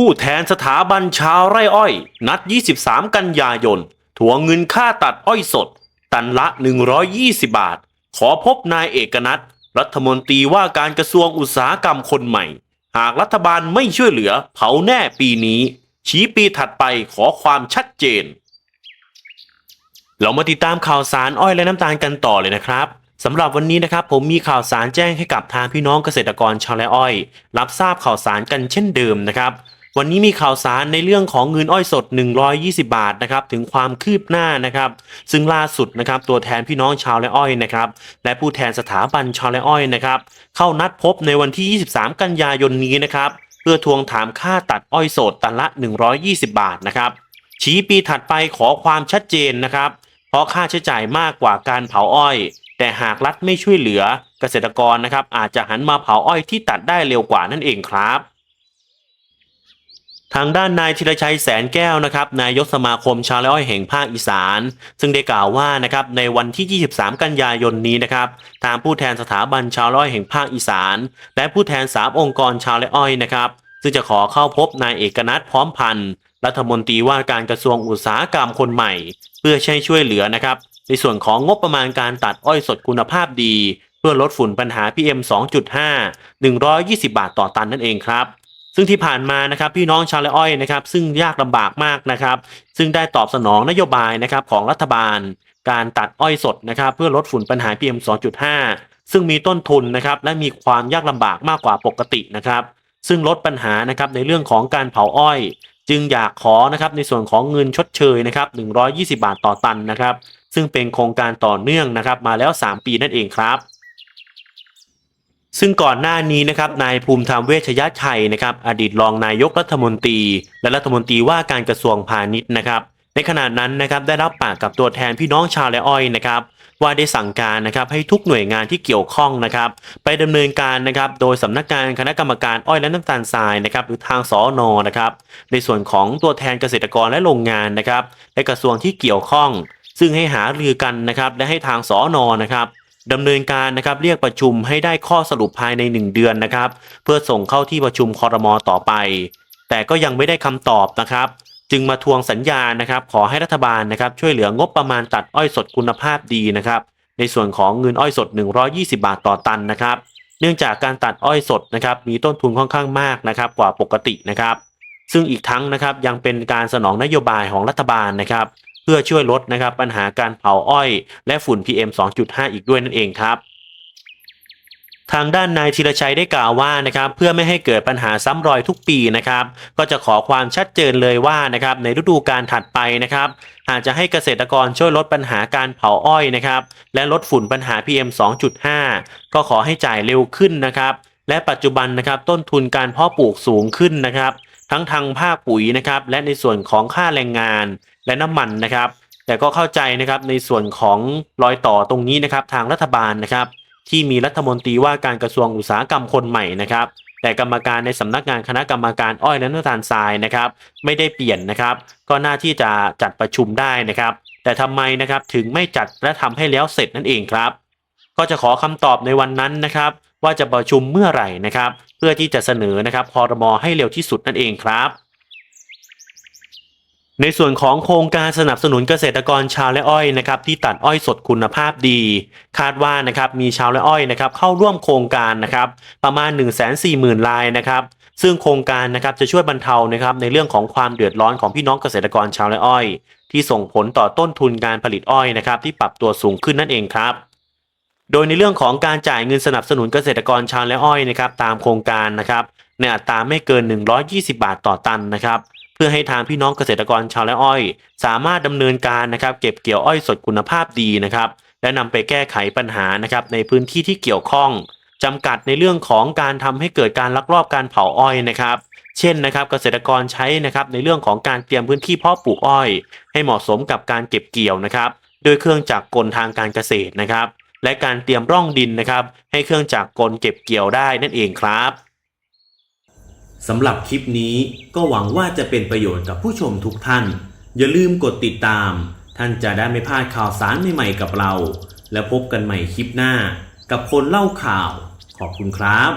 ผู้แทนสถาบันชาวไร่อ้อย นัด 23 กันยายนทวงเงินค่าตัดอ้อยสด ตันละ 120 บาท ขอพบนายเอกนัทรัฐมนตรีว่าการกระทรวงอุตสาหกรรมคนใหม่ หากรัฐบาลไม่ช่วยเหลือเผาแน่ปีนี้ ชี้ปีถัดไปขอความชัดเจน เรามาติดตามข่าวสารอ้อยและน้ำตาลกันต่อเลยนะครับสำหรับวันนี้นะครับผมมีข่าวสารแจ้งให้กับทางพี่น้องเกษตรกรชาวไร่อ้อย รับทราบข่าวสารกันเช่นเดิมนะครับ วันนี้มีข่าวสารในเรื่องของเงินอ้อยสด 120 บาทนะครับถึงความคืบหน้านะครับ ซึ่งล่าสุดนะครับตัวแทนพี่น้องชาวไร่อ้อยนะครับและผู้แทนสถาบันชาวไร่อ้อยนะครับเข้านัดพบในวันที่ 23 กันยายนนี้นะครับเพื่อทวงถามค่าตัดอ้อยสดตันละ 120 บาทนะครับชี้ปีถัดไปขอความชัดเจนนะครับ เพราะค่าใช้จ่ายมากกว่าการเผาอ้อย แต่หากรัฐไม่ช่วยเหลือเกษตรกรนะครับอาจจะหันมาเผาอ้อยที่ตัดได้เร็วกว่านั่นเองครับ ทางด้านนายธีรชัยแสนแก้วนะครับนายกสมาคมชาวไร่อ้อยแห่งภาคอีสาน ซึ่งได้กล่าวว่านะครับในวันที่ 23 กันยายนนี้นะครับทางผู้แทนสถาบันชาวไร่อ้อยแห่งภาคอีสาน และผู้แทนสามองค์กรชาวไร่อ้อยนะครับซึ่งจะขอเข้าพบนายเอกนัทพร้อมพันธ์รัฐมนตรีว่าการกระทรวงอุตสาหกรรมคนใหม่ เพื่อใช้ช่วยเหลือนะครับในส่วนของงบประมาณการตัดอ้อยสดคุณภาพดี เพื่อลดฝุ่นปัญหา PM 2.5 120 บาทต่อตันนั่นเองครับ ซึ่งที่ผ่านมานะครับพี่น้องชาวไร่อ้อยนะครับซึ่งยากลำบากมากนะครับซึ่งได้ตอบสนองนโยบายนะครับของรัฐบาล การตัดอ้อยสดนะครับเพื่อลดฝุ่นปัญหา PM 2.5 ซึ่งมีต้นทุนนะครับและมีความยากลำบากมากกว่าปกตินะครับซึ่งลดปัญหานะครับในเรื่องของการเผาอ้อย จึงอยากขอนะครับในส่วนของเงินชดเชยนะครับ120 บาทต่อตันนะครับซึ่งเป็นโครงการต่อเนื่องนะครับมาแล้ว 3 ปีนั่นเองครับ ซึ่งก่อนหน้านี้นะครับนายภูมิธรรมเวชยชัยนะครับ อดีตรองนายกรัฐมนตรี และรัฐมนตรีว่าการกระทรวงพาณิชย์นะครับ ในขณะนั้นนะครับได้รับปากกับตัวแทนพี่น้องชาวไร่อ้อยนะครับว่าได้สั่งการนะครับให้ทุกหน่วยงานที่เกี่ยวข้องนะครับ ไปดำเนินการนะครับ โดยสำนักงานคณะกรรมการอ้อยและน้ำตาลทรายนะครับ หรือทางสอนอนะครับ ในส่วนของตัวแทนเกษตรกรและโรงงานนะครับ และกระทรวงที่เกี่ยวข้อง ซึ่งให้หารือกันนะครับ และให้ทางสอนอนะครับ ดำเนินการนะครับเรียกประชุมให้ได้ข้อสรุปภายใน 1 เดือนนะครับ เพื่อส่งเข้าที่ประชุมคอรมอต่อไป แต่ก็ยังไม่ได้คำตอบนะครับ จึงมาทวงสัญญานะครับ ขอให้รัฐบาลนะครับ ช่วยเหลืองบประมาณตัดอ้อยสดคุณภาพดีนะครับ ในส่วนของเงินอ้อยสด 120 บาทต่อตันนะครับ เนื่องจากการตัดอ้อยสดนะครับมีต้นทุนค่อนข้างมากนะครับ กว่าปกตินะครับ ซึ่งอีกทั้งนะครับยังเป็นการสนองนโยบายของรัฐบาลนะครับ เพื่อช่วยลดนะครับปัญหาการเผาอ้อย และฝุ่น PM 2.5 อีกด้วยนั่นเองครับทางด้านนายธีรชัยได้กล่าวว่านะครับเพื่อไม่ให้เกิดปัญหาซ้ำรอยทุกปีนะครับ ก็จะขอความชัดเจนเลยว่านะครับในฤดูการถัดไปนะครับอาจจะให้เกษตรกรช่วยลดปัญหาการเผาอ้อยนะครับและลดฝุ่นปัญหา PM 2.5 ก็ขอให้จ่ายเร็วขึ้นนะครับ และปัจจุบันนะครับต้นทุนการเพาะปลูกสูงขึ้นนะครับ ทั้งทางภาคปุ๋ยนะครับและในส่วนของค่าแรงงานและน้ำมันนะครับ แต่ก็เข้าใจนะครับในส่วนของรอยต่อตรงนี้นะครับทางรัฐบาลนะครับ ที่มีรัฐมนตรีว่าการกระทรวงอุตสาหกรรมคนใหม่นะครับ แต่กรรมการในสำนักงานคณะกรรมการอ้อยและน้ำตาลทรายนะครับ ไม่ได้เปลี่ยนนะครับ ก็น่าที่จะจัดประชุมได้นะครับ แต่ทำไมนะครับถึงไม่จัดและทำให้แล้วเสร็จนั่นเองครับ ก็จะขอคำตอบในวันนั้นนะครับ ว่าจะประชุมเมื่อไหร่นะครับ เพื่อที่จะเสนอนะครับคอรมอให้เร็วที่สุดนั่นเองครับในส่วนของโครงการสนับสนุนเกษตรกรชาวไร่อ้อยนะครับที่ตัดอ้อยสดคุณภาพดี คาดว่านะครับมีชาวไร่อ้อยนะครับเข้าร่วมโครงการนะครับประมาณ 1 4 0 0 0 0รายนะครับซึ่งโครงการนะครับจะช่วยบรรเทานะครับในเรื่องของความเดือดร้อนของพี่น้องเกษตรกรชาวไร่อ้อย ที่ส่งผลต่อต้นทุนการผลิตอ้อยนะครับที่ปรับตัวสูงขึ้นนั่นเองครับ โดยในเรื่องของการจ่ายเงินสนับสนุนเกษตรกรชาวไร่อ้อยนะครับตามโครงการนะครับในอัตราไม่เกิน 120 บาทต่อตันนะครับเพื่อให้ทางพี่น้องเกษตรกรชาวไร่อ้อย สามารถดำเนินการนะครับเก็บเกี่ยวอ้อยสดคุณภาพดีนะครับและนำไปแก้ไขปัญหานะครับในพื้นที่ที่เกี่ยวข้องจำกัดในเรื่องของการทำให้เกิดการลักลอบการเผาอ้อยนะครับเช่นนะครับเกษตรกรใช้นะครับในเรื่องของการเตรียมพื้นที่เพาะปลูกอ้อย ให้เหมาะสมกับการเก็บเกี่ยวนะครับโดยเครื่องจักรกลทางการเกษตรนะครับ และการเตรียมร่องดินนะครับ ให้เครื่องจักรกลเก็บเกี่ยวได้นั่นเองครับสำหรับคลิปนี้ก็หวังว่าจะเป็นประโยชน์กับผู้ชมทุกท่าน อย่าลืมกดติดตาม ท่านจะได้ไม่พลาดข่าวสารใหม่ๆกับเรา และพบกันใหม่คลิปหน้า กับคนเล่าข่าว ขอบคุณครับ